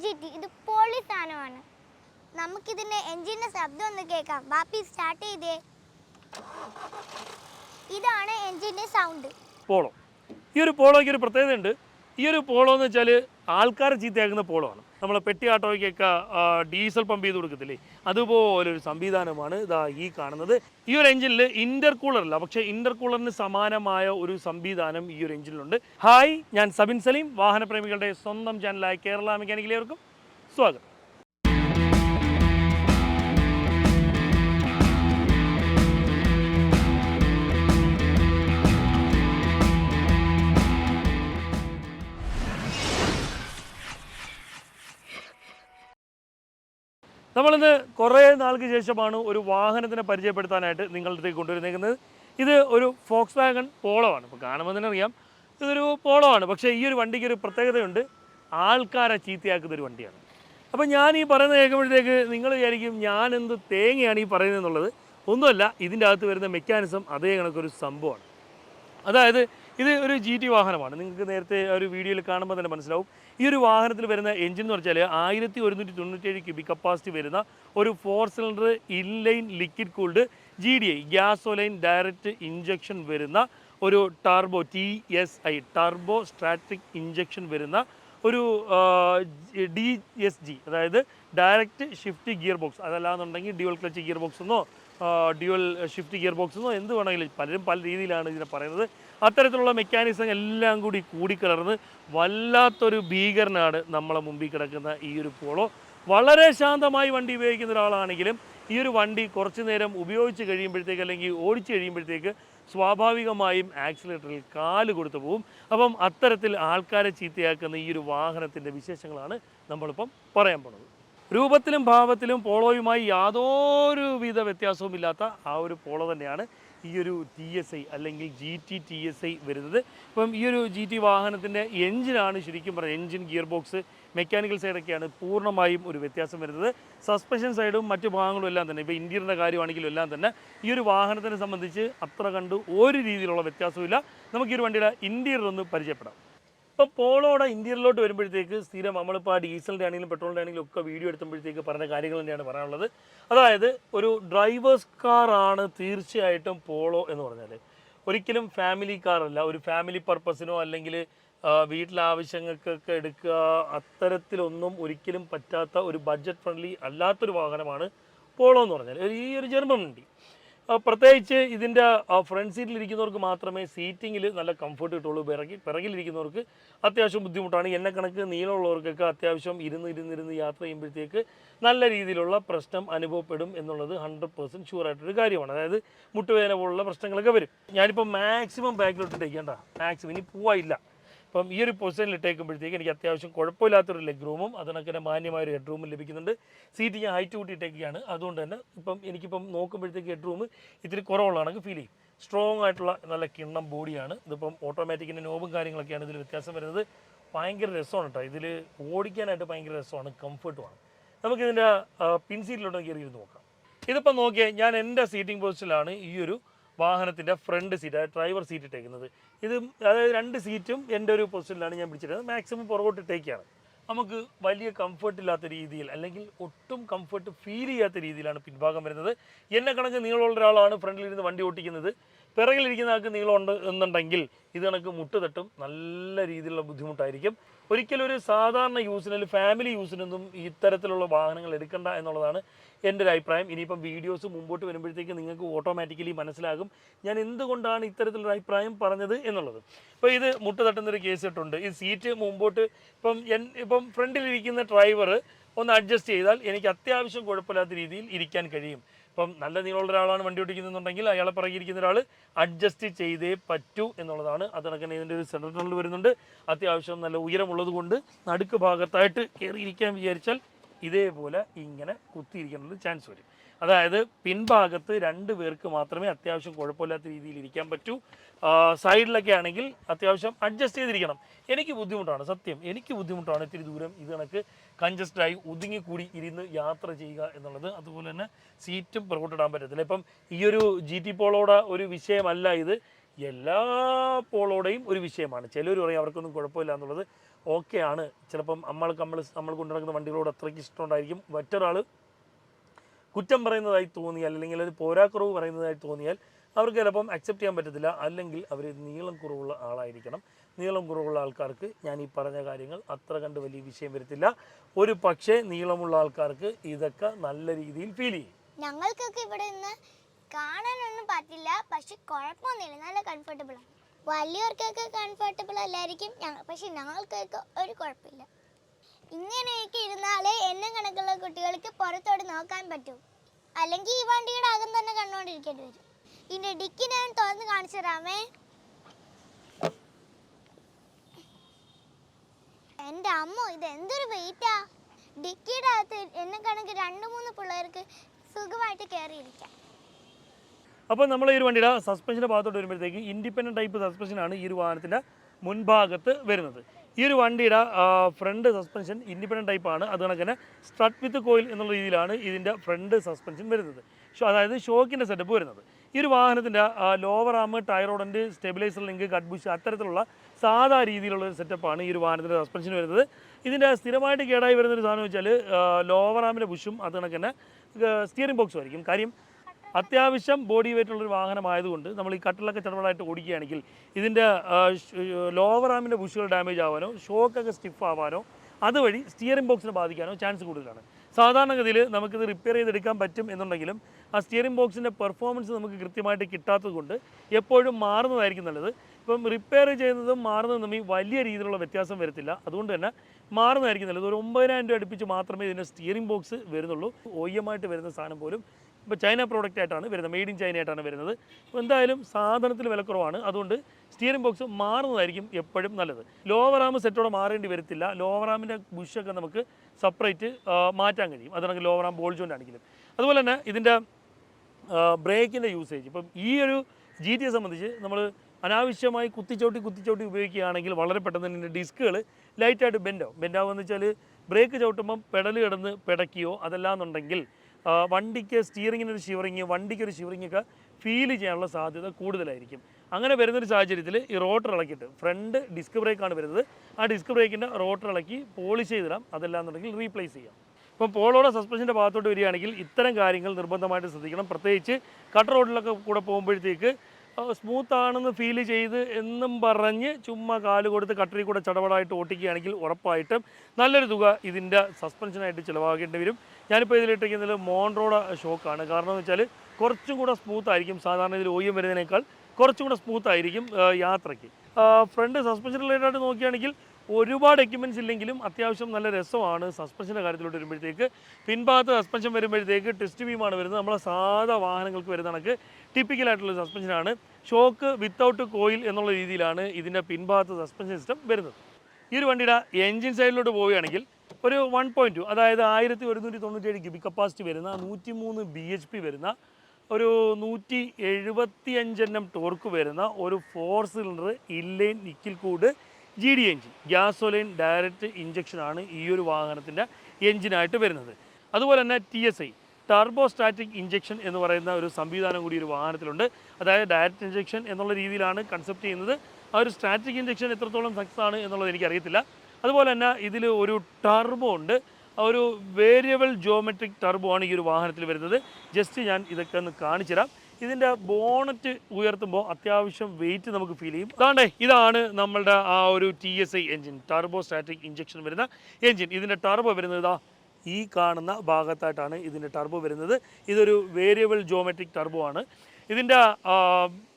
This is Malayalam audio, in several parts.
ജി ഇത് പൊളി സാധനമാണ്. നമുക്കിതിന്റെ എൻജിന്റെ ശബ്ദം ഒന്ന് കേൾക്കാം. ബാപ്പി സ്റ്റാർട്ട് ചെയ്തേ. ഇതാണ് എൻജിന്റെ സൗണ്ട് പോളോ. ഈ ഒരു പോളോയ്ക്ക് ഒരു പ്രത്യേകതയുണ്ട്. ഈ ഒരു പോളോ എന്ന് വെച്ചാൽ ആൾക്കാരെ ചീത്തയാക്കുന്ന പോളോ ആണ്. നമ്മളെ പെട്ടി ആട്ടോയ്ക്കൊക്കെ ഡീസൽ പമ്പ് ചെയ്ത് കൊടുക്കത്തില്ലേ? അതുപോലെ ഒരു സംവിധാനമാണ് ഇതാ ഈ കാണുന്നത്. ഈ ഒരു എഞ്ചിനിൽ ഇന്റർ അല്ല പക്ഷേ ഇന്റർ കൂളറിന് സമാനമായ ഒരു സംവിധാനം ഈ ഒരു എഞ്ചിനിലുണ്ട് ഹായ് ഞാൻ സബിൻ സലീം. വാഹനപ്രേമികളുടെ സ്വന്തം ചാനലായ കേരള മെക്കാനിക്കലേവർക്കും സ്വാഗതം. നമ്മളിന്ന് കുറേ നാൾക്ക് ശേഷമാണ് ഒരു വാഹനത്തിനെ പരിചയപ്പെടുത്താനായിട്ട് നിങ്ങളുടെ കൊണ്ടുവരുന്നേക്കുന്നത്. ഇത് ഒരു ഫോക്സ് വാഗൺ പോളോ ആണ്. ഇപ്പോൾ കാണുമ്പോൾ തന്നെ അറിയാം. ഇതൊരു പോളോ ആണ്. പക്ഷേ ഈ ഒരു വണ്ടിക്ക് ഒരു പ്രത്യേകതയുണ്ട്. ആൾക്കാരെ ചീത്തയാക്കുന്ന ഒരു വണ്ടിയാണ്. അപ്പോൾ ഞാൻ ഈ പറയുന്നത് കേൾക്കുമ്പോഴത്തേക്ക് നിങ്ങൾ വിചാരിക്കും ഞാൻ എന്ത് തേങ്ങയാണ് ഈ പറയുന്നത് എന്നുള്ളത്. ഒന്നുമല്ല ഇതിന്റെ അകത്ത് വരുന്ന മെക്കാനിസം അതേ കണക്കൊരു സംഭവമാണ്. അതായത് ഇത് ഒരു ജി ടി വാഹനമാണ്. നിങ്ങൾക്ക് നേരത്തെ ഒരു വീഡിയോയിൽ കാണുമ്പോൾ തന്നെ മനസ്സിലാവും. ഈ ഒരു വാഹനത്തിൽ വരുന്ന എഞ്ചിൻ എന്ന് വെച്ചാൽ ആയിരത്തി ഒരുന്നൂറ്റി തൊണ്ണൂറ്റേഴ് ക്യൂബിക് കപ്പാസിറ്റി വരുന്ന ഒരു four cylinder inline liquid cooled G D I gasoline direct injection വരുന്ന ഒരു turbo T S I turbo stratified injection വരുന്ന ഒരു ഡി എസ് ജി അതായത് ഡയറക്റ്റ് ഷിഫ്റ്റ് ഗിയർ ബോക്സ് അതല്ലാന്നുണ്ടെങ്കിൽ ഡ്യുവൽ ക്ലച്ച് ഗിയർ ബോക്സ് എന്നോ ഡ്യുവൽ ഷിഫ്റ്റ് ഗിയർ ബോക്സ് എന്നോ എന്ത് വേണമെങ്കിലും പലരും പല രീതിയിലാണ് ഇതിനെ പറയുന്നത്. അത്തരത്തിലുള്ള മെക്കാനിസം എല്ലാം കൂടി കൂടിക്കലർന്ന് വല്ലാത്തൊരു ഭീകരനാണ് നമ്മളെ മുമ്പിൽ കിടക്കുന്ന ഈ ഒരു പോളോ. വളരെ ശാന്തമായി വണ്ടി ഉപയോഗിക്കുന്ന ഒരാളാണെങ്കിലും ഈ ഒരു വണ്ടി കുറച്ച് നേരം ഉപയോഗിച്ച് കഴിയുമ്പോഴത്തേക്ക് അല്ലെങ്കിൽ ഓടിച്ച് കഴിയുമ്പോഴത്തേക്ക് സ്വാഭാവികമായും ആക്സിലേറ്ററിൽ കാൽ കൊടുത്തു പോകും. അപ്പം അത്തരത്തിൽ ആൾക്കാരെ ചീത്തയാക്കുന്ന ഈ ഒരു വാഹനത്തിന്റെ വിശേഷങ്ങളാണ് നമ്മളിപ്പം പറയാൻ പോണത്. രൂപത്തിലും ഭാവത്തിലും പോളോയുമായി യാതൊരുവിധ വ്യത്യാസവും ഇല്ലാത്ത ആ ഒരു പോളോ തന്നെയാണ് ഈ ഒരു ടി എസ് ഐ അല്ലെങ്കിൽ G T T S I വരുന്നത്. ഇപ്പം ഈ ഒരു ജി ടി വാഹനത്തിന്റെ എഞ്ചിനാണ് ശരിക്കും പറയുന്നത് എഞ്ചിൻ ഗിയർ ബോക്സ് മെക്കാനിക്കൽ സൈഡൊക്കെയാണ് പൂർണമായും ഒരു വ്യത്യാസം വരുന്നത്. സസ്പെൻഷൻ സൈഡും മറ്റു ഭാഗങ്ങളും എല്ലാം തന്നെ ഇപ്പോൾ ഇന്റീരിയറിന്റെ കാര്യമാണെങ്കിലും എല്ലാം തന്നെ ഈ ഒരു വാഹനത്തിനെ സംബന്ധിച്ച് അത്ര കണ്ട് ഒരു രീതിയിലുള്ള വ്യത്യാസമില്ല നമുക്ക് ഈ ഒരു വണ്ടിയുടെ ഇന്റീരിയർ ഒന്ന് പരിചയപ്പെടാം. ഇപ്പോൾ പോളോടെ ഇന്ത്യയിലോട്ട് വരുമ്പോഴത്തേക്ക് സ്ഥിരം നമ്മളിപ്പോൾ ആ ഡീസലിന്റെ ആണെങ്കിലും പെട്രോളിന്റെ ആണെങ്കിലും ഒക്കെ വീഡിയോ എടുത്തുമ്പോഴത്തേക്ക് പറഞ്ഞ കാര്യങ്ങൾ തന്നെയാണ് പറയാനുള്ളത്. അതായത് ഒരു ഡ്രൈവേഴ്സ് കാറാണ് തീർച്ചയായിട്ടും പോളോ എന്ന് പറഞ്ഞാൽ ഒരിക്കലും ഫാമിലി കാറല്ല ഒരു ഫാമിലി പർപ്പസിനോ അല്ലെങ്കിൽ വീട്ടിലാവശ്യങ്ങൾക്കൊക്കെ എടുക്കുക അത്തരത്തിലൊന്നും ഒരിക്കലും പറ്റാത്ത ഒരു ബഡ്ജറ്റ് ഫ്രണ്ട്ലി അല്ലാത്തൊരു വാഹനമാണ് പോളോ എന്ന് പറഞ്ഞാൽ ഈ ഒരു വണ്ടി ആ, പ്രത്യേകിച്ച് ഇതിന്റെ ഫ്രണ്ട് സീറ്റിൽ ഇരിക്കുന്നവർക്ക് മാത്രമേ സീറ്റിങ്ങിൽ നല്ല കംഫർട്ട് കിട്ടുള്ളൂ. പിറകിൽ പിറകിലിരിക്കുന്നവർക്ക് അത്യാവശ്യം ബുദ്ധിമുട്ടാണ്. എന്നെ കണക്ക് നീളമുള്ളവർക്കൊക്കെ അത്യാവശ്യം ഇരുന്ന് ഇരുന്നിരുന്ന് യാത്ര ചെയ്യുമ്പോഴത്തേക്ക് നല്ല രീതിയിലുള്ള പ്രശ്നം അനുഭവപ്പെടും എന്നുള്ളത് ഹൺഡ്രഡ് പെർസെന്റ് ഷുവറായിട്ടൊരു കാര്യമാണ്. അതായത് മുട്ടുവേദന പോലുള്ള പ്രശ്നങ്ങളൊക്കെ വരും. ഞാനിപ്പോൾ മാക്സിമം ബാക്കിലോട്ട് ഇട്ടേക്കേണ്ട മാക്സിമം ഇനി പോവായില്ല അപ്പം ഈ ഒരു പൊസിഷനിൽ ഇട്ടേക്കുമ്പോഴത്തേക്ക് എനിക്ക് അത്യാവശ്യം കുഴപ്പമില്ലാത്തൊരു ലെഗ് റൂമും അതിനൊക്കെ മാന്യമായ ഒരു ഹെഡ് റൂമും ലഭിക്കുന്നുണ്ട്. സീറ്റ് ഞാൻ ഹൈറ്റ് കൂട്ടിയിട്ടേക്കാണ് അതുകൊണ്ട് തന്നെ ഇപ്പം എനിക്കിപ്പം നോക്കുമ്പോഴത്തേക്ക് ഹെഡ് റൂം ഇത്തിരി കുറവുള്ളതാണെങ്കിൽ ഫീൽ ചെയ്യും. സ്ട്രോങ് ആയിട്ടുള്ള നല്ല കിണ്ണം ബോഡിയാണ് ഇതിപ്പം ഓട്ടോമാറ്റിക്കിന്റെ നോബും കാര്യങ്ങളൊക്കെയാണ് ഇതിൽ വ്യത്യാസം വരുന്നത്. ഭയങ്കര രസമാണ് കേട്ടോ ഇതിൽ ഓടിക്കാനായിട്ട് ഭയങ്കര രസമാണ്. കംഫർട്ടുമാണ് നമുക്കിതിന്റെ പിൻ സീറ്റിലോട്ട് കയറി ഇരുന്ന് നോക്കാം. ഇതിപ്പം നോക്കിയാൽ ഞാൻ എന്റെ സീറ്റിംഗ് പൊസിഷനിലാണ് ഈ ഒരു വാഹനത്തിന്റെ ഫ്രണ്ട് സീറ്റ് ഡ്രൈവർ സീറ്റ് ഇട്ടേക്കുന്നത്. ഇത് അതായത് രണ്ട് സീറ്റും എന്റെ ഒരു പൊസിഷനിലാണ് ഞാൻ പിടിച്ചിരുന്നത്. മാക്സിമം പുറകോട്ട് ഇട്ടേക്കാണ്. നമുക്ക് വലിയ കംഫർട്ട് ഇല്ലാത്ത രീതിയിൽ അല്ലെങ്കിൽ ഒട്ടും കംഫർട്ട് ഫീൽ ചെയ്യാത്ത രീതിയിലാണ് പിൻഭാഗം വരുന്നത്. എന്നെ കണക്ക് നീളമുള്ള ഒരാളാണ് ഫ്രണ്ടിലിരുന്ന് വണ്ടി ഓട്ടിക്കുന്നത്. പിറകിലിരിക്കുന്ന ആൾക്ക് നീളമുണ്ട് എന്നുണ്ടെങ്കിൽ ഇത് കണക്ക് മുട്ട് തട്ടും. നല്ല രീതിയിലുള്ള ബുദ്ധിമുട്ടായിരിക്കും. ഒരിക്കലും ഒരു സാധാരണ യൂസിന് അല്ലെങ്കിൽ ഫാമിലി യൂസിനൊന്നും ഇത്തരത്തിലുള്ള വാഹനങ്ങൾ എടുക്കണ്ട എന്നുള്ളതാണ് എന്റെ ഒരു അഭിപ്രായം. ഇനിയിപ്പം വീഡിയോസ് മുമ്പോട്ട് വരുമ്പോഴത്തേക്ക് നിങ്ങൾക്ക് ഓട്ടോമാറ്റിക്കലി മനസ്സിലാകും ഞാൻ എന്തുകൊണ്ടാണ് ഇത്തരത്തിലൊരു അഭിപ്രായം പറഞ്ഞത് എന്നുള്ളത്. ഇപ്പോൾ ഇത് മുട്ട തട്ടുന്നൊരു കേസ് ഇട്ടുണ്ട്. ഈ സീറ്റ് മുമ്പോട്ട് ഇപ്പം എൻ ഇപ്പം ഫ്രണ്ടിലിരിക്കുന്ന ഡ്രൈവർ ഒന്ന് അഡ്ജസ്റ്റ് ചെയ്താൽ എനിക്ക് അത്യാവശ്യം കുഴപ്പമില്ലാത്ത രീതിയിൽ ഇരിക്കാൻ കഴിയും. ഇപ്പം നല്ല നീളമുള്ള ഒരാളാണ് വണ്ടി ഓടിക്കുന്നുണ്ടെങ്കിൽ അയാളെ പിറകിരിക്കുന്ന ഒരാൾ അഡ്ജസ്റ്റ് ചെയ്തേ പറ്റൂ എന്നുള്ളതാണ്. അത് ഇതിന്റെ ഒരു സെൻട്രൽ ടണൽ വരുന്നുണ്ട്. അത്യാവശ്യം നല്ല ഉയരമുള്ളത് കൊണ്ട് നടുക്ക് ഭാഗത്തായിട്ട് കയറിയിരിക്കാൻ വിചാരിച്ചാൽ ഇതേപോലെ ഇങ്ങനെ കുത്തിയിരിക്കാനുള്ള ചാൻസ് വരും. അതായത് പിൻഭാഗത്ത് രണ്ട് പേർക്ക് മാത്രമേ അത്യാവശ്യം കുഴപ്പമില്ലാത്ത രീതിയിൽ ഇരിക്കാൻ പറ്റൂ. സൈഡിലൊക്കെ ആണെങ്കിൽ അത്യാവശ്യം അഡ്ജസ്റ്റ് ചെയ്തിരിക്കണം. എനിക്ക് ബുദ്ധിമുട്ടാണ് സത്യം. എനിക്ക് ബുദ്ധിമുട്ടാണ് ഇത്തിരി ദൂരം ഇത് കണക്ക് കൺജസ്റ്റഡായി ഒതുങ്ങിക്കൂടി ഇരുന്ന് യാത്ര ചെയ്യുക എന്നുള്ളത്. അതുപോലെ തന്നെ സീറ്റും പുറകോട്ടിടാൻ പറ്റത്തില്ല. ഇപ്പം ഈ ഒരു ജി ടി പോളോടെ ഒരു വിഷയമല്ല ഇത്. എല്ലാ പോളോടെയും ഒരു വിഷയമാണ്. ചിലർ പറയും അവർക്കൊന്നും കുഴപ്പമില്ല എന്നുള്ളത്. ഓക്കെയാണ് ചിലപ്പം നമ്മൾ നമ്മൾ നമ്മൾ കൊണ്ടുനടക്കുന്ന വണ്ടികളോട് അത്രയ്ക്ക് ഇഷ്ടമുണ്ടായിരിക്കും മറ്റൊരാൾ കുറ്റം പറയുന്നതായി തോന്നിയാൽ അല്ലെങ്കിൽ ഒരു പോരാക്കുറവ് പറയുന്നതായി തോന്നിയാൽ അവർക്ക് ചിലപ്പം അക്സെപ്റ്റ് ചെയ്യാൻ പറ്റത്തില്ല. അല്ലെങ്കിൽ അവർ നീളം കുറവുള്ള ആളായിരിക്കണം. നീളം കുറവുള്ള ആൾക്കാർക്ക് ഞാൻ ഈ പറഞ്ഞ കാര്യങ്ങൾ അത്ര കണ്ട് വലിയ വിഷയം വരത്തില്ല. ഒരു പക്ഷേ നീളമുള്ള ആൾക്കാർക്ക് ഇതൊക്കെ നല്ല രീതിയിൽ ഫീൽ ചെയ്യും. ഞങ്ങൾക്കൊക്കെ ഇവിടെ നിന്ന് കാണാനൊന്നും പറ്റില്ല. പക്ഷെ കുഴപ്പമൊന്നുമില്ല. നല്ല കംഫർട്ടബിൾ ആണ്. വലിയവർക്കൊക്കെ കംഫർട്ടബിൾ അല്ലായിരിക്കും പക്ഷെ ഞങ്ങൾക്കൊക്കെ ഒരു കുഴപ്പമില്ല. ഇങ്ങനെയൊക്കെ ഇരുന്നാലേ എന്നെ കണക്കുള്ള കുട്ടികൾക്ക് പുറത്തോട്ട് നോക്കാൻ പറ്റൂ. അല്ലെങ്കിൽ ഈ വണ്ടിയുടെ അകം തന്നെ കണ്ടുകൊണ്ടിരിക്കേണ്ടി വരും. ഇതിന്റെ ഡിക്കി ഞാൻ തുറന്ന് കാണിച്ചു തരാമേ. എന്റെ അമ്മ ഇത് എന്തൊരു വെയിറ്റാ ഡിക്കിയുടെ അകത്ത് എന്നെ കണക്ക് രണ്ട് മൂന്ന് പിള്ളേർക്ക് സുഖമായിട്ട് കയറിയിരിക്കാം. അപ്പോൾ നമ്മൾ ഈ ഒരു വണ്ടിയുടെ സസ്പെൻഷന്റെ ഭാഗത്തോട്ട് വരുമ്പോഴത്തേക്ക് ഇൻഡിപെൻഡന്റ് ടൈപ്പ് സസ്പെൻഷനാണ് ഈ ഒരു വാഹനത്തിന്റെ മുൻഭാഗത്ത് വരുന്നത്. ഈ ഒരു വണ്ടിയുടെ ഫ്രണ്ട് സസ്പെൻഷൻ ഇൻഡിപെൻഡന്റ് ടൈപ്പാണ് അത് കണക്ക് തന്നെ സ്ട്രട്ട് വിത്ത് കോയിൽ എന്നുള്ള രീതിയിലാണ് ഇതിന്റെ ഫ്രണ്ട് സസ്പെൻഷൻ വരുന്നത്. അതായത് ഷോക്കിന്റെ സെറ്റപ്പ് വരുന്നത്. ഈ ഒരു വാഹനത്തിന്റെ lower arm tie rod end stabiliser link cut bush അത്തരത്തിലുള്ള സാധാ രീതിയിലുള്ള ഒരു സെറ്റപ്പാണ് ഈ ഒരു വാഹനത്തിന്റെ സസ്പെൻഷൻ വരുന്നത്. ഇതിന്റെ സ്ഥിരമായിട്ട് കേടായി വരുന്നൊരു സാധനം വെച്ചാൽ ലോവർ ആമിന്റെ ബുഷും അത് കണക്ക് തന്നെ സ്റ്റിയറിംഗ് ബോക്സും ആയിരിക്കും. കാര്യം അത്യാവശ്യം ബോഡി വെയിറ്റ് ഉള്ളൊരു വാഹനമായതുകൊണ്ട് നമ്മൾ ഈ കട്ടിലൊക്കെ ചടപടായിട്ട് ഓടിക്കുകയാണെങ്കിൽ ഇതിന്റെ ലോവർ ആമിന്റെ ബുഷുകൾ ഡാമേജ് ആവാനോ ഷോക്കൊക്കെ സ്റ്റിഫ് ആവാനോ അതുവഴി സ്റ്റിയറിംഗ് ബോക്സിനെ ബാധിക്കാനോ ചാൻസ് കൂടുതലാണ്. സാധാരണഗതിയിൽ നമുക്കിത് റിപ്പയർ ചെയ്തെടുക്കാൻ പറ്റും എന്നുണ്ടെങ്കിലും ആ സ്റ്റിയറിംഗ് ബോക്സിന്റെ പെർഫോമൻസ് നമുക്ക് കൃത്യമായിട്ട് കിട്ടാത്തതുകൊണ്ട് എപ്പോഴും മാറുന്നതായിരിക്കും നല്ലത്. ഇപ്പം റിപ്പയർ ചെയ്യുന്നതും മാറുന്നതും തമ്മിൽ വലിയ രീതിയിലുള്ള വ്യത്യാസം വരത്തില്ല. അതുകൊണ്ട് തന്നെ മാറുന്നതായിരിക്കും നല്ലത്. ഒരു ഒമ്പതിനായിരം രൂപ അടുപ്പിച്ച് മാത്രമേ ഇതിന്റെ സ്റ്റിയറിംഗ് ബോക്സ് വരുന്നുള്ളൂ. ഓയ്യമായിട്ട് ആയിട്ട് വരുന്ന സാധനം പോലും ഇപ്പോൾ ചൈന പ്രോഡക്റ്റ് ആയിട്ടാണ് വരുന്നത്. മെയ്ഡ് ഇൻ ചൈന ആയിട്ടാണ് വരുന്നത്. എന്തായാലും സാധനത്തിന് വിലക്കുറവാണ് അതുകൊണ്ട് സ്റ്റിയറിംഗ് ബോക്സ് മാറുന്നതായിരിക്കും എപ്പോഴും നല്ലത്. ലോവർ ആം സെറ്റോടെ മാറേണ്ടി വരത്തില്ല. ലോവർ ആമിന്റെ ബുഷൊക്കെ നമുക്ക് സെപ്പറേറ്റ് മാറ്റാൻ കഴിയും. അതാണെങ്കിൽ ലോവർ ആം ബോൾ ജോയിന്റ് ആണെങ്കിലും. അതുപോലെ തന്നെ ഇതിന്റെ ബ്രേക്കിന്റെ യൂസേജ് ഇപ്പം ഈ ഒരു ജി ടിയെ സംബന്ധിച്ച് നമ്മൾ അനാവശ്യമായി കുത്തിച്ചോട്ടി കുത്തിച്ചോട്ടി ഉപയോഗിക്കുകയാണെങ്കിൽ വളരെ പെട്ടെന്ന് തന്നെ ഡിസ്കുകൾ ലൈറ്റായിട്ട് ബെൻഡാവും ബെൻഡാവുമെന്ന് വെച്ചാൽ ബ്രേക്ക് ചവിട്ടുമ്പം പെടൽ കിടന്ന് പിടയ്ക്കുകയോ അതല്ലാന്നുണ്ടെങ്കിൽ വണ്ടിക്ക് ഒരു ഷിവറിങ് വണ്ടിക്ക് ഒരു ഷിവറിങ് ഒക്കെ ഫീൽ ചെയ്യാനുള്ള സാധ്യത കൂടുതലായിരിക്കും. അങ്ങനെ വരുന്നൊരു സാഹചര്യത്തിൽ ഈ റോട്ടർ ഇളക്കിയിട്ട് ഫ്രണ്ട് ഡിസ്ക് ബ്രേക്കാണ് വരുന്നത്. ആ ഡിസ്ക് ബ്രേക്കിന്റെ റോട്ടർ ഇളക്കി പോളിഷ് ചെയ്തിടാം. അതല്ലാന്നുണ്ടെങ്കിൽ റീപ്ലേസ് ചെയ്യാം. ഇപ്പം പോളോടെ സസ്പെൻഷന്റെ ഭാഗത്തോട്ട് വരികയാണെങ്കിൽ ഇത്തരം കാര്യങ്ങൾ നിർബന്ധമായിട്ട് ശ്രദ്ധിക്കണം. പ്രത്യേകിച്ച് കട്ട് റോഡിലൊക്കെ കൂടെ പോകുമ്പോഴത്തേക്ക് സ്മൂത്ത് ആണെന്ന് ഫീൽ ചെയ്ത് എന്നും പറഞ്ഞ് ചുമ്മാ കാൽ കൊടുത്ത് കട്ടറി കൂടെ ചടപടായിട്ട് ഓട്ടിക്കുകയാണെങ്കിൽ ഉറപ്പായിട്ടും നല്ലൊരു തുക ഇതിന്റെ സസ്പെൻഷനായിട്ട് ചിലവാകേണ്ടി വരും. ഞാനിപ്പോൾ ഇതിലിട്ടിരിക്കുന്നത് മോൺറോഡ് ഷോക്കാണ് കാരണം എന്ന് വെച്ചാൽ കുറച്ചും കൂടെ സ്മൂത്ത് ആയിരിക്കും. സാധാരണ ഇതിൽ ഓയം വരുന്നതിനേക്കാൾ കുറച്ചും കൂടെ സ്മൂത്ത് ആയിരിക്കും യാത്രയ്ക്ക്. ഫ്രണ്ട് സസ്പെൻഷൻ റിലേറ്റഡ് ആയിട്ട് നോക്കുകയാണെങ്കിൽ ഒരുപാട് എക്യുപ്മെന്റ്സ് ഇല്ലെങ്കിലും അത്യാവശ്യം നല്ല രസമാണ് സസ്പെൻഷന്റെ കാര്യത്തിലോട്ട് വരുമ്പോഴത്തേക്ക്. പിൻഭാഗത്ത് സസ്പെൻഷൻ വരുമ്പോഴത്തേക്ക് ടെസ്റ്റ് ബീമാണ് വരുന്നത്. നമ്മളെ സാധാ വാഹനങ്ങൾക്ക് വരുന്ന കണക്ക് ടിപ്പിക്കലായിട്ടുള്ള സസ്പെൻഷനാണ് ഷോക്ക് വിത്തൗട്ട് കോയിൽ എന്നുള്ള രീതിയിലാണ് ഇതിന്റെ പിൻഭാഗത്ത് സസ്പെൻഷൻ സിസ്റ്റം വരുന്നത്. ഈ ഒരു വണ്ടിയുടെ എൻജിൻ സൈഡിലോട്ട് പോവുകയാണെങ്കിൽ ഒരു വൺ പോയിന്റ് ടു അതായത് ആയിരത്തി ഒരുന്നൂറ്റി തൊണ്ണൂറ്റേഴ് ക്യൂബി കപ്പാസിറ്റി വരുന്ന നൂറ്റി മൂന്ന് ബി എച്ച് പി വരുന്ന ഒരു നൂറ്റി എഴുപത്തി അഞ്ചെണ്ണം ടോർക്ക് വരുന്ന ഒരു four cylinder inline നിക്കിൽ cooled G D engine gasoline direct ഇഞ്ചക്ഷനാണ് ഈ ഒരു വാഹനത്തിന്റെ എഞ്ചിനായിട്ട് വരുന്നത്. അതുപോലെ തന്നെ T S I turbo static injection എന്ന് പറയുന്ന ഒരു സംവിധാനം കൂടി ഒരു വാഹനത്തിലുണ്ട്. അതായത് ഡയറക്റ്റ് ഇഞ്ചക്ഷൻ എന്നുള്ള രീതിയിലാണ് കൺസെപ്റ്റ് ചെയ്യുന്നത്. ആ ഒരു സ്റ്റാറ്റിക് ഇഞ്ചക്ഷൻ എത്രത്തോളം സക്സസ് ആണ് എന്നുള്ളത് എനിക്കറിയത്തില്ല. അതുപോലെ തന്നെ ഇതിൽ ഒരു ടർബോ ഉണ്ട്. ഒരു വേരിയബിൾ ജോമെട്രിക് ടർബോ ആണ് ഈ ഒരു വാഹനത്തിൽ വരുന്നത്. ജസ്റ്റ് ഞാൻ ഇതൊക്കെ ഒന്ന് കാണിച്ചു തരാം. ഇതിന്റെ ബോണറ്റ് ഉയർത്തുമ്പോൾ അത്യാവശ്യം വെയിറ്റ് നമുക്ക് ഫീൽ ചെയ്യും. അതാണ്ടേ ഇതാണ് നമ്മളുടെ ആ ഒരു T S I engine turbo static injection വരുന്ന എൻജിൻ ഇതിന്റെ ടർബോ വരുന്നത് ഇതാ ഈ കാണുന്ന ഭാഗത്തായിട്ടാണ് ഇതിന്റെ ടർബോ വരുന്നത്. ഇതൊരു വേരിയബിൾ ജോമെട്രിക് ടർബോ ആണ്. ഇതിന്റെ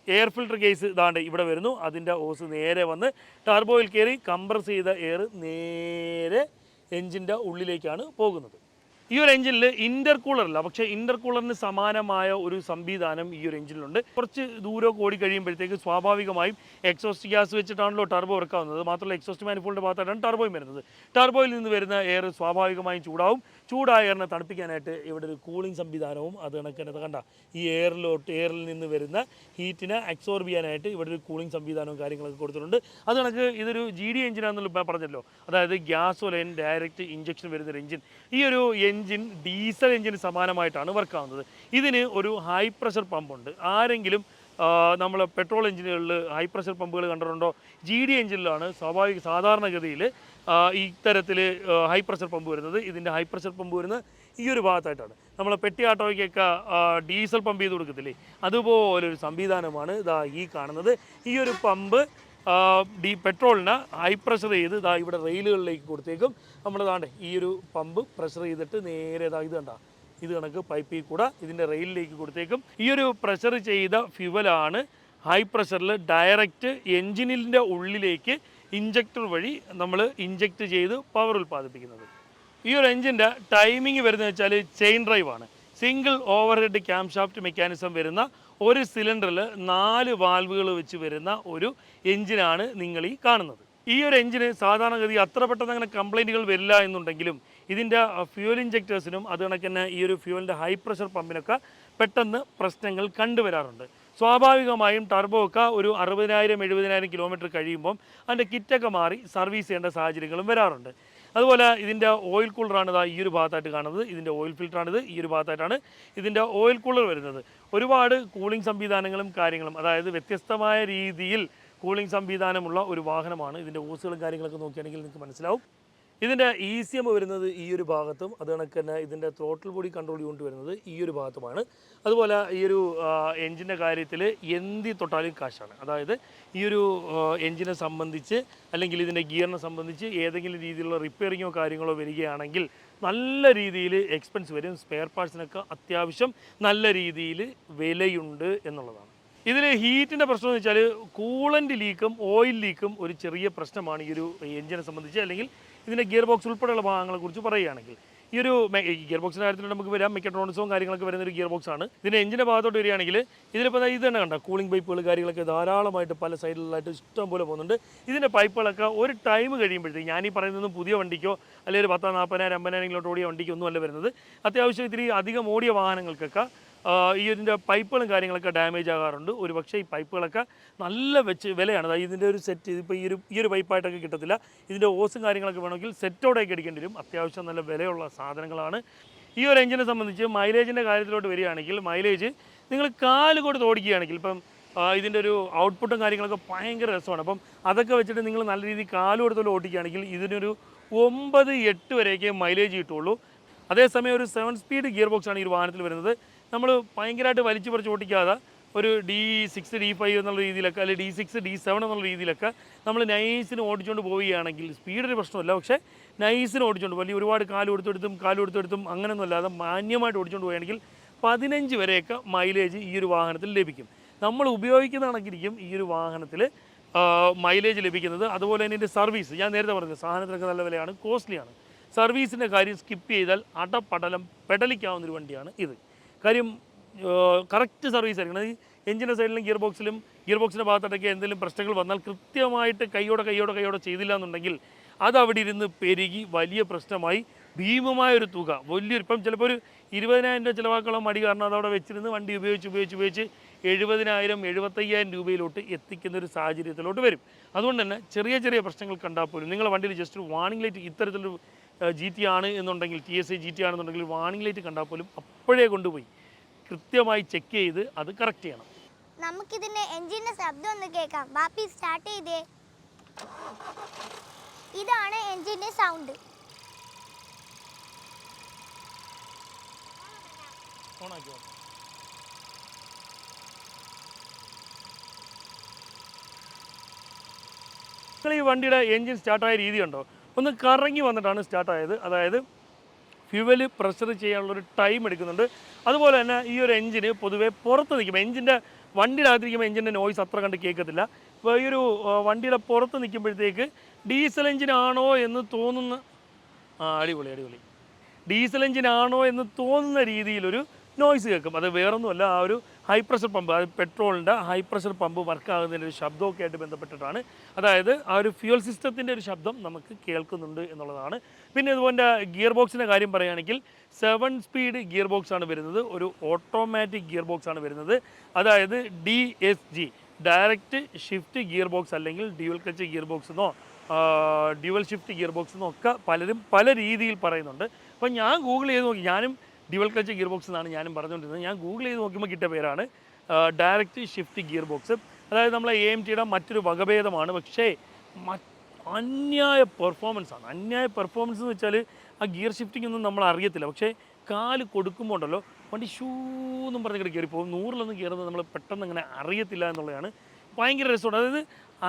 എയർ ഫിൽട്ടർ കേസ് ഇതാണ്ട് ഇവിടെ വരുന്നു. അതിന്റെ ഓസ് നേരെ വന്ന് ടർബോയിൽ കയറി കംപ്രസ് ചെയ്ത എയർ നേരെ എൻജിന്റെ ഉള്ളിലേക്കാണ് പോകുന്നത്. ഈ ഒരു എഞ്ചിനിൽ ഇന്റർ കൂളറല്ല പക്ഷേ ഇന്റർ കൂളറിന് സമാനമായ ഒരു സംവിധാനം ഈ ഒരു എഞ്ചിനിലുണ്ട് കുറച്ച് ദൂരം ഓടി കഴിയുമ്പോഴത്തേക്ക് സ്വാഭാവികമായും എക്സോസ്റ്റ് ഗ്യാസ് വെച്ചിട്ടാണല്ലോ ടർബോ ഇറക്കാവുന്നത്. മാത്രമല്ല എക്സോസ്റ്റ് മാനിഫോളിന്റെ ഭാഗത്തായിട്ടാണ് ടർബോയും വരുന്നത്. ടർബോയിൽ നിന്ന് വരുന്ന എയർ സ്വാഭാവികമായും ചൂടാവും. ചൂടായ എയറിനെ തണുപ്പിക്കാനായിട്ട് ഇവിടെ ഒരു കൂളിംഗ് സംവിധാനവും അത് കണക്കിന് കണ്ട ഈ എയറിലോട്ട് എയറിൽ നിന്ന് വരുന്ന ഹീറ്റിനെ അബ്സോർബ് ചെയ്യാനായിട്ട് ഇവിടെ ഒരു കൂളിംഗ് സംവിധാനവും കാര്യങ്ങളൊക്കെ കൊടുത്തിട്ടുണ്ട്. അത് കണക്ക് ഇതൊരു ജി ഡി എഞ്ചിനാണെന്നുള്ള പറഞ്ഞല്ലോ. അതായത് ഗ്യാസ് ലൈൻ ഡയറക്റ്റ് ഇഞ്ചക്ഷൻ വരുന്ന ഒരു എഞ്ചിൻ ഈ ഒരു എഞ്ചിൻ ഡീസൽ എഞ്ചിന് സമാനമായിട്ടാണ് വർക്ക് ആവുന്നത്. ഇതിന് ഒരു ഹൈ പ്രഷർ പമ്പുണ്ട് ആരെങ്കിലും നമ്മൾ പെട്രോൾ എഞ്ചിനുകളിൽ ഹൈ പ്രഷർ പമ്പുകൾ കണ്ടിട്ടുണ്ടോ? ജി ഡി എഞ്ചിനിലാണ് സ്വാഭാവിക സാധാരണഗതിയിൽ ആ, തരത്തിൽ ഹൈ പ്രഷർ പമ്പ് വരുന്നത്. ഇതിന്റെ ഹൈ പ്രഷർ പമ്പ് വരുന്നത് ഈ ഒരു ഭാഗത്തായിട്ടാണ്. നമ്മൾ പെട്ടി ആട്ടോയ്ക്കൊക്കെ ഡീസൽ പമ്പ് ചെയ്ത് കൊടുക്കത്തില്ലേ? അതുപോലെ ഒരു സംവിധാനമാണ് ഇതാ ഈ കാണുന്നത്. ഈ ഒരു പമ്പ് ഡീ പെട്രോളിന് ഹൈ പ്രഷർ ചെയ്ത് ഇതാ ഇവിടെ റെയിലുകളിലേക്ക് കൊടുത്തേക്കും. നമ്മൾ താണ്ടെ ഈ ഒരു പമ്പ് പ്രഷർ ചെയ്തിട്ട് നേരെ ഇതാ ഇത് കണ്ട ഇത് കണക്ക് പൈപ്പിൽ കൂടെ ഇതിന്റെ റെയിലിലേക്ക് കൊടുത്തേക്കും. ഈ ഒരു പ്രഷർ ചെയ്ത ഫ്യുവലാണ് ഹൈ പ്രഷറിൽ ഡയറക്റ്റ് എൻജിനിന്റെ ഉള്ളിലേക്ക് ഇഞ്ചക്ടർ വഴി നമ്മൾ ഇഞ്ചക്ട് ചെയ്ത് പവർ ഉൽപ്പാദിപ്പിക്കുന്നത്. ഈ ഒരു എഞ്ചിന്റെ ടൈമിംഗ് വരുന്നത് വെച്ചാൽ ചെയിൻ ഡ്രൈവ് ആണ്. Single over head cam shaft mechanism വരുന്ന ഒരു സിലിണ്ടറിൽ നാല് വാൽവുകൾ വെച്ച് വരുന്ന ഒരു എഞ്ചിനാണ് നിങ്ങൾ ഈ കാണുന്നത്. ഈ ഒരു എഞ്ചിന് സാധാരണഗതി അത്ര പെട്ടെന്ന് അങ്ങനെ കംപ്ലൈന്റുകൾ വരില്ല എന്നുണ്ടെങ്കിലും ഇതിന്റെ ഫ്യൂൽ ഇഞ്ചക്ടേഴ്സിനും അത് കണക്ക് ഈ ഒരു ഫ്യൂലിന്റെ ഹൈ പ്രഷർ പമ്പിനൊക്കെ പെട്ടെന്ന് പ്രശ്നങ്ങൾ കണ്ടുവരാറുണ്ട്. സ്വാഭാവികമായും ടർബോ ഒക്കെ ഒരു അറുപതിനായിരം എഴുപതിനായിരം കിലോമീറ്റർ കഴിയുമ്പം അതിന്റെ കിറ്റൊക്കെ മാറി സർവീസ് ചെയ്യേണ്ട സാഹചര്യങ്ങളും വരാറുണ്ട്. അതുപോലെ ഇതിന്റെ ഓയിൽ കൂളറാണ് ഇതാ ഈ ഒരു ഭാഗത്തായിട്ട് കാണുന്നത്. ഇതിന്റെ ഓയിൽ ഫിൽറ്ററാണിത് ഈ ഒരു ഭാഗത്തായിട്ടാണ് ഇതിന്റെ ഓയിൽ കൂളർ വരുന്നത്. ഒരുപാട് കൂളിംഗ് സംവിധാനങ്ങളും കാര്യങ്ങളും അതായത് വ്യത്യസ്തമായ രീതിയിൽ കൂളിംഗ് സംവിധാനമുള്ള ഒരു വാഹനമാണ് ഇതിന്റെ ഓസുകളും കാര്യങ്ങളൊക്കെ നോക്കുകയാണെങ്കിൽ നിങ്ങൾക്ക് മനസ്സിലാവും. ഇതിന്റെ സി എം വരുന്നത് ഈ ഒരു ഭാഗത്തും അത് കണക്ക് തന്നെ ഇതിന്റെ ത്രോട്ടിൽ ബോഡി കൺട്രോൾ യൂണിറ്റ് വരുന്നത് ഈ ഒരു ഭാഗത്തുമാണ്. അതുപോലെ ഈ ഒരു എൻജിന്റെ കാര്യത്തിൽ എന്തി തൊട്ടാലും കാശാണ്. അതായത് ഈ ഒരു എൻജിനെ സംബന്ധിച്ച് അല്ലെങ്കിൽ ഇതിന്റെ ഗിയറിനെ സംബന്ധിച്ച് ഏതെങ്കിലും രീതിയിലുള്ള റിപ്പയറിങ്ങോ കാര്യങ്ങളോ വരികയാണെങ്കിൽ നല്ല രീതിയിൽ എക്സ്പെൻസ് വരും. സ്പെയർ പാർട്സിനൊക്കെ അത്യാവശ്യം നല്ല രീതിയിൽ വിലയുണ്ട് എന്നുള്ളതാണ്. ഇതിൽ ഹീറ്റിന്റെ പ്രശ്നം എന്ന് വെച്ചാൽ കൂളന്റ് ലീക്കും ഓയിൽ ലീക്കും ഒരു ചെറിയ പ്രശ്നമാണ് ഈ ഒരു എഞ്ചിനെ സംബന്ധിച്ച് അല്ലെങ്കിൽ ഇതിന്റെ ഗിയർ ബോക്സ് ഉൾപ്പെടെയുള്ള ഭാഗങ്ങളെ കുറിച്ച് പറയുകയാണെങ്കിൽ ഈ ഒരു ഗിയർ ബോക്സിന്റെ കാര്യത്തിൽ നമുക്ക് വരാം. മെക്കട്രോണിക്സും കാര്യങ്ങളൊക്കെ വരുന്ന ഒരു ഗിയർ ബോക്സ് ആണ്. ഇതിന്റെ എഞ്ചിന്റെ ഭാഗത്തോട്ട് വരികയാണെങ്കിൽ ഇതിലിപ്പോൾ ഇത് തന്നെ കണ്ട? കൂളിംഗ് പൈപ്പുകൾ കാര്യങ്ങളൊക്കെ ധാരാളമായിട്ട് പല സൈഡിലായിട്ട് ഇഷ്ടം പോലെ പോകുന്നുണ്ട്. ഇതിന്റെ പൈപ്പുകളൊക്കെ ഒരു ടൈം കഴിയുമ്പോഴത്തേക്ക് ഞാനീ പറയുന്നതും പുതിയ വണ്ടിക്കോ അല്ലെങ്കിൽ ഒരു പത്താം നാൽപ്പതിനായിരം അമ്പതിനായിരം കിലോമീറ്റർ ഓടിയ വണ്ടിക്കോ ഒന്നും അല്ല വരുന്നത്. അത്യാവശ്യം ഇത്തിരി അധികം ഓടിയ വാഹനങ്ങൾക്കൊക്കെ ഈ ഇതിന്റെ പൈപ്പുകളും കാര്യങ്ങളൊക്കെ ഡാമേജ് ആകാറുണ്ട്. ഒരു പക്ഷേ ഈ പൈപ്പുകളൊക്കെ നല്ല വെച്ച് വിലയാണ്. അതായത് ഇതിന്റെ ഒരു സെറ്റ് ഇതിപ്പോൾ ഈ ഒരു ഈ ഒരു പൈപ്പായിട്ടൊക്കെ കിട്ടത്തില്ല. ഇതിന്റെ ഓസും കാര്യങ്ങളൊക്കെ വേണമെങ്കിൽ സെറ്റോടെയൊക്കെ അടിക്കേണ്ടി വരും. അത്യാവശ്യം നല്ല വിലയുള്ള സാധനങ്ങളാണ്. ഈ ഒരു എഞ്ചിനെ സംബന്ധിച്ച് മൈലേജിന്റെ കാര്യത്തിലോട്ട് വരികയാണെങ്കിൽ മൈലേജ് നിങ്ങൾ കാൽ കൊടുത്ത് ഓടിക്കുകയാണെങ്കിൽ ഇപ്പം ഇതിന്റെ ഒരു ഔട്ട്പുട്ടും കാര്യങ്ങളൊക്കെ ഭയങ്കര രസമാണ്. അപ്പം അതൊക്കെ വെച്ചിട്ട് നിങ്ങൾ നല്ല രീതിയിൽ കാൽ കൊടുത്തോളം ഓടിക്കുകയാണെങ്കിൽ ഇതിനൊരു ഒമ്പത് എട്ട് വരെയൊക്കെ മൈലേജ് കിട്ടുള്ളൂ അതേസമയം ഒരു സെവൻ സ്പീഡ് ഗിയർ ബോക്സാണ് ഈ ഒരു വാഹനത്തിൽ വരുന്നത്. നമ്മൾ ഭയങ്കരമായിട്ട് വലിച്ചു പറിച്ച് ഓടിക്കാതെ ഒരു ഡി സിക്സ് ഡി ഫൈവ് എന്നുള്ള രീതിയിലൊക്കെ അല്ലെങ്കിൽ ഡി സിക്സ് ഡി സെവൻ എന്നുള്ള രീതിയിലൊക്കെ നമ്മൾ നൈസിന് ഓടിച്ചുകൊണ്ട് പോവുകയാണെങ്കിൽ സ്പീഡൊരു പ്രശ്നമല്ല. പക്ഷേ നൈസിന് ഓടിച്ചുകൊണ്ട് വലിയ ഒരുപാട് കാൽ കൊടുത്തെടുത്തും കാൽ കൊടുത്തെടുത്തും അങ്ങനെയൊന്നും അല്ലാതെ മാന്യമായിട്ട് ഓടിച്ചുകൊണ്ട് പോവുകയാണെങ്കിൽ പതിനഞ്ച് വരെയൊക്കെ മൈലേജ് ഈ ഒരു വാഹനത്തിൽ ലഭിക്കും. നമ്മൾ ഉപയോഗിക്കുന്ന കണക്കിരിക്കും ഈ ഒരു വാഹനത്തിൽ മൈലേജ് ലഭിക്കുന്നത്. അതുപോലെ തന്നെ സർവീസ് ഞാൻ നേരത്തെ പറഞ്ഞത് സാധനത്തിനൊക്കെ നല്ല വിലയാണ് കോസ്റ്റ്ലിയാണ് സർവീസിന്റെ കാര്യം സ്കിപ്പ് ചെയ്താൽ അടപടലം പെടലിക്കാവുന്നൊരു വണ്ടിയാണ് ഇത്. കാര്യം കറക്റ്റ് സർവീസ് ആയിരിക്കണം. ഈ എഞ്ചിന്റെ സൈഡിലും ഗിയർ ബോക്സിലും ഗിയർ ബോക്സിന്റെ ഭാഗത്തോട്ടൊക്കെ എന്തെങ്കിലും പ്രശ്നങ്ങൾ വന്നാൽ കൃത്യമായിട്ട് കൈയോടെ കൈയോടെ കൈയോടെ ചെയ്തില്ല എന്നുണ്ടെങ്കിൽ അത് അവിടെ ഇരുന്ന് പെരുകി വലിയ പ്രശ്നമായി ഭീമമായ ഒരു തുക വലിയൊരു ഇപ്പം ചിലപ്പോൾ ഒരു ഇരുപതിനായിരം രൂപ ചിലവാക്കുള്ള മടി കാരണം അതവിടെ വെച്ചിരുന്ന് വണ്ടി ഉപയോഗിച്ച് ഉപയോഗിച്ച് ഉപയോഗിച്ച് എഴുപതിനായിരം എഴുപത്തയ്യായിരം രൂപയിലോട്ട് എത്തിക്കുന്ന ഒരു സാഹചര്യത്തിലോട്ട് വരും. അതുകൊണ്ട് തന്നെ ചെറിയ ചെറിയ പ്രശ്നങ്ങൾ കണ്ടാൽ പോലും നിങ്ങളുടെ വണ്ടിയിൽ ജസ്റ്റ് ഒരു വാണിംഗ് ലൈറ്റ് ഇത്തരത്തിലൊരു ജി ടി ആണ് എന്നുണ്ടെങ്കിൽ T S I G T ആണെന്നുണ്ടെങ്കിൽ വാണിംഗ് ലൈറ്റ് കണ്ടാൽ പോലും അപ്പോഴേ കൊണ്ടുപോയി. കൃത്യമായി ചെക്ക് ചെയ്ത് അത് കറക്റ്റ് ചെയ്യണം. നമുക്കിതിന്റെ എഞ്ചിന്റെ ശബ്ദം ഒന്ന് കേൾക്കാം. ബാപ്പി സ്റ്റാർട്ട് ചെയ്തേ. ഇതാണ് എഞ്ചിന്റെ സൗണ്ട് ഓണാക്കി ഈ വണ്ടിയുടെ എൻജിൻ സ്റ്റാർട്ടായ രീതി ഉണ്ടോ ഒന്ന് കറങ്ങി വന്നിട്ടാണ് സ്റ്റാർട്ടായത് അതായത് ഫ്യൂവൽ പ്രഷർ ചെയ്യാനുള്ളൊരു ടൈം എടുക്കുന്നുണ്ട്. അതുപോലെ തന്നെ ഈ ഒരു എഞ്ചിന് പൊതുവേ പുറത്ത് നിൽക്കുമ്പോൾ എഞ്ചിന്റെ വണ്ടിയുടെ അകത്തിരിക്കുമ്പോൾ എഞ്ചിന്റെ നോയ്സ് അത്ര കണ്ട് കേൾക്കത്തില്ല. അപ്പോൾ ഈ ഒരു വണ്ടിയുടെ പുറത്ത് നിൽക്കുമ്പോഴത്തേക്ക് ഡീസൽ എഞ്ചിനാണോ എന്ന് തോന്നുന്ന ആ അടിപൊളി അടിപൊളി. ഡീസൽ എഞ്ചിനാണോ എന്ന് തോന്നുന്ന രീതിയിലൊരു നോയ്സ് കേൾക്കും. അത് വേറൊന്നുമല്ല ആ ഒരു ഹൈ പ്രഷർ പമ്പ് അത് പെട്രോളിന്റെ ഹൈ പ്രഷർ പമ്പ് വർക്ക് ആകുന്നതിന്റെ ഒരു ശബ്ദമൊക്കെ ആയിട്ട് ബന്ധപ്പെട്ടിട്ടാണ്. അതായത് ആ ഒരു ഫ്യൂൽ സിസ്റ്റത്തിന്റെ ഒരു ശബ്ദം നമുക്ക് കേൾക്കുന്നുണ്ട് എന്നുള്ളതാണ്. പിന്നെ ഇതുപോലെ ഗിയർ ബോക്സിന്റെ കാര്യം പറയുകയാണെങ്കിൽ സെവൻ സ്പീഡ് ഗിയർ ബോക്സ് ആണ് വരുന്നത്. ഒരു ഓട്ടോമാറ്റിക് ഗിയർ ബോക്സ് ആണ് വരുന്നത്. അതായത് D S G direct shift gear box അല്ലെങ്കിൽ ഡ്യുവൽ ക്ലച്ച് ഗിയർ ബോക്സ് എന്നോ ഡ്യുവൽ ഷിഫ്റ്റ് ഗിയർ ബോക്സ് എന്നൊക്കെ പലരും പല രീതിയിൽ പറയുന്നുണ്ട്. അപ്പം ഞാൻ ഗൂഗിൾ ചെയ്ത് നോക്കി. ഞാനും ഡ്യുവൽ ക്ലച്ച് ഗിയർ ബോക്സ് എന്നാണ് ഞാനും പറഞ്ഞുകൊണ്ടിരുന്നത്. ഞാൻ ഗൂഗിൾ ചെയ്ത് നോക്കുമ്പോൾ കിട്ടിയ പേരാണ് ഡയറക്റ്റ് ഷിഫ്റ്റ് ഗിയർ ബോക്സ് അതായത് നമ്മളെ എ എം ടിയുടെ മറ്റൊരു വകഭേദമാണ്. പക്ഷേ അന്യായ പെർഫോമൻസ് ആണ്. അന്യായ പെർഫോമൻസ് എന്ന് വെച്ചാൽ ആ ഗിയർ ഷിഫ്റ്റിംഗ് ഒന്നും നമ്മൾ അറിയത്തില്ല. പക്ഷേ കാൽ കൊടുക്കുമ്പോൾ ഉണ്ടല്ലോ വണ്ടി ഷൂ എന്നും പറഞ്ഞ് കയറി പോകും. നൂറിലൊന്നും കയറുന്നത് നമ്മൾ പെട്ടെന്ന് അങ്ങനെ അറിയത്തില്ല എന്നുള്ളതാണ് ഭയങ്കര രസമുണ്ട് അതായത്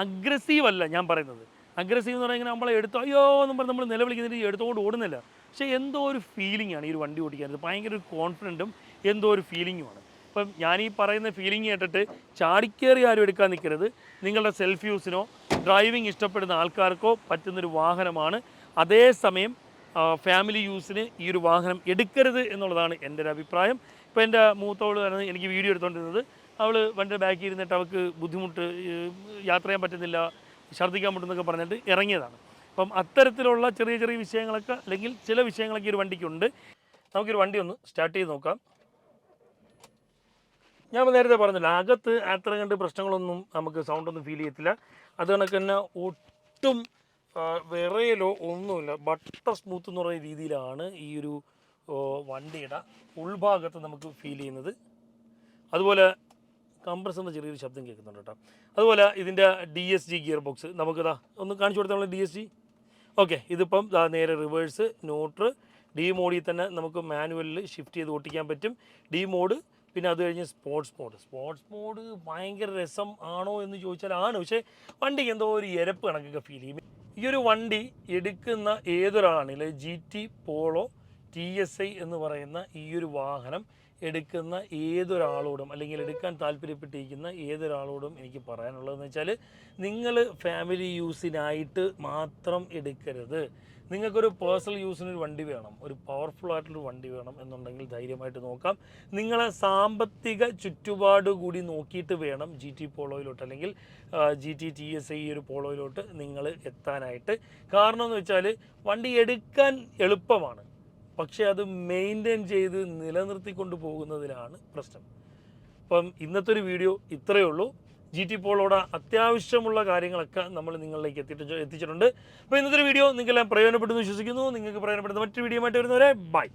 അഗ്രസീവ് അല്ല ഞാൻ പറയുന്നത്. അഗ്രസീവ് എന്ന് പറഞ്ഞാൽ ഇങ്ങനെ നമ്മളെ എടുത്തോ അയ്യോ എന്നും പറഞ്ഞ് നമ്മൾ നിലവിളിക്കുന്നതിന് എടുത്തുകൊണ്ട് ഓടുന്നില്ല. പക്ഷേ എന്തോ ഒരു ഫീലിംഗ് ആണ് ഈ ഒരു വണ്ടി ഓടിക്കാൻ. ഇത് ഭയങ്കര ഒരു കോൺഫിഡന്റും എന്തോ ഒരു ഫീലിംഗുമാണ് ഇപ്പം ഞാൻ ഈ പറയുന്ന ഫീലിംഗ് കേട്ടിട്ട് ചാടിക്കേറി ആരും എടുക്കാൻ നിൽക്കരുത്. നിങ്ങളുടെ സെൽഫ് യൂസിനോ ഡ്രൈവിംഗ് ഇഷ്ടപ്പെടുന്ന ആൾക്കാർക്കോ പറ്റുന്നൊരു വാഹനമാണ്. അതേസമയം ഫാമിലി യൂസിന് ഈ ഒരു വാഹനം എടുക്കരുത് എന്നുള്ളതാണ് എന്റെ ഒരു അഭിപ്രായം. ഇപ്പോൾ എന്റെ മൂത്തോൾ തന്നെ എനിക്ക് വീഡിയോ എടുത്തുകൊണ്ടിരുന്നത് അവൾ വണ്ടിയുടെ ബാക്കിൽ ഇരുന്നിട്ട് അവൾക്ക് ബുദ്ധിമുട്ട് യാത്ര ചെയ്യാൻ പറ്റുന്നില്ല ഛർദ്ദിക്കാൻ പറ്റുന്നൊക്കെ പറഞ്ഞിട്ട് ഇറങ്ങിയതാണ്. അപ്പം അത്തരത്തിലുള്ള ചെറിയ ചെറിയ വിഷയങ്ങളൊക്കെ അല്ലെങ്കിൽ ചില വിഷയങ്ങളൊക്കെ ഒരു വണ്ടിക്കുണ്ട്. നമുക്കൊരു വണ്ടി ഒന്ന് സ്റ്റാർട്ട് ചെയ്ത് നോക്കാം. ഞാൻ നേരത്തെ പറഞ്ഞില്ല അകത്ത് അത്ര കണ്ട് പ്രശ്നങ്ങളൊന്നും നമുക്ക് സൗണ്ടൊന്നും ഫീൽ ചെയ്യത്തില്ല. അത് കണക്ക് തന്നെ ഒട്ടും വിറയലോ ഒന്നുമില്ല. ബട്ടർ സ്മൂത്ത് എന്ന് പറയുന്ന രീതിയിലാണ് ഈ ഒരു വണ്ടിയുടെ ഉൾഭാഗത്ത് നമുക്ക് ഫീൽ ചെയ്യുന്നത്. അതുപോലെ കംപ്രസറിന്റെ ചെറിയൊരു ശബ്ദം കേൾക്കുന്നുണ്ട് കേട്ടോ. അതുപോലെ ഇതിന്റെ D S G gear box നമുക്കിതാ ഒന്ന് കാണിച്ചു കൊടുത്താൽ ഡി എസ് ജി ഓക്കെ ഇതിപ്പം നേരെ റിവേഴ്സ് ന്യൂട്രൽ ഡി മോഡിൽ തന്നെ നമുക്ക് മാനുവലിൽ ഷിഫ്റ്റ് ചെയ്ത് ഓട്ടിക്കാൻ പറ്റും. ഡി മോഡ് പിന്നെ അത് കഴിഞ്ഞ് സ്പോർട്സ് മോഡ് സ്പോർട്സ് മോഡ് ഭയങ്കര രസം ആണോ എന്ന് ചോദിച്ചാൽ ആണ്. പക്ഷേ വണ്ടിക്ക് എന്തോ ഒരു എരപ്പ് കണക്കൊക്കെ ഫീൽ ചെയ്യും. ഈ ഒരു വണ്ടി എടുക്കുന്ന ഏതൊരാളാണെങ്കിലും G T Polo T S I എന്ന് പറയുന്ന ഈ ഒരു വാഹനം എടുക്കുന്ന ഏതൊരാളോടും അല്ലെങ്കിൽ എടുക്കാൻ താല്പര്യപ്പെട്ടിരിക്കുന്ന ഏതൊരാളോടും എനിക്ക് പറയാനുള്ളതെന്ന് വെച്ചാൽ നിങ്ങൾ ഫാമിലി യൂസിനായിട്ട് മാത്രം എടുക്കരുത്. നിങ്ങൾക്കൊരു പേഴ്സണൽ യൂസിന് ഒരു വണ്ടി വേണം ഒരു പവർഫുൾ ആയിട്ടുള്ളൊരു വണ്ടി വേണം എന്നുണ്ടെങ്കിൽ ധൈര്യമായിട്ട് നോക്കാം. നിങ്ങളെ സാമ്പത്തിക ചുറ്റുപാട് കൂടി നോക്കിയിട്ട് വേണം ജി ടി പോളോയിലോട്ട് അല്ലെങ്കിൽ G T T S I ഒരു പോളോയിലോട്ട് നിങ്ങൾ എത്താനായിട്ട്. കാരണം എന്ന് വെച്ചാൽ വണ്ടി എടുക്കാൻ എളുപ്പമാണ്. പക്ഷേ അത് മെയിന്റെയിൻ ചെയ്ത് നിലനിർത്തിക്കൊണ്ട് പോകുന്നതിലാണ് പ്രശ്നം. അപ്പം ഇന്നത്തെ ഒരു വീഡിയോ ഇത്രയേ ഉള്ളൂ. ജി ടി പോളോടെ അത്യാവശ്യമുള്ള കാര്യങ്ങളൊക്കെ നമ്മൾ നിങ്ങളിലേക്ക് എത്തിയിട്ട് എത്തിച്ചിട്ടുണ്ട്. അപ്പോൾ ഇന്നത്തെ വീഡിയോ നിങ്ങൾക്കെല്ലാം പ്രയോജനപ്പെടുന്നു വിശ്വസിക്കുന്നു. നിങ്ങൾക്ക് പ്രയോജനപ്പെടുന്ന മറ്റൊരു വീഡിയോ ആയിട്ട് വരുന്നവരെ ബൈ.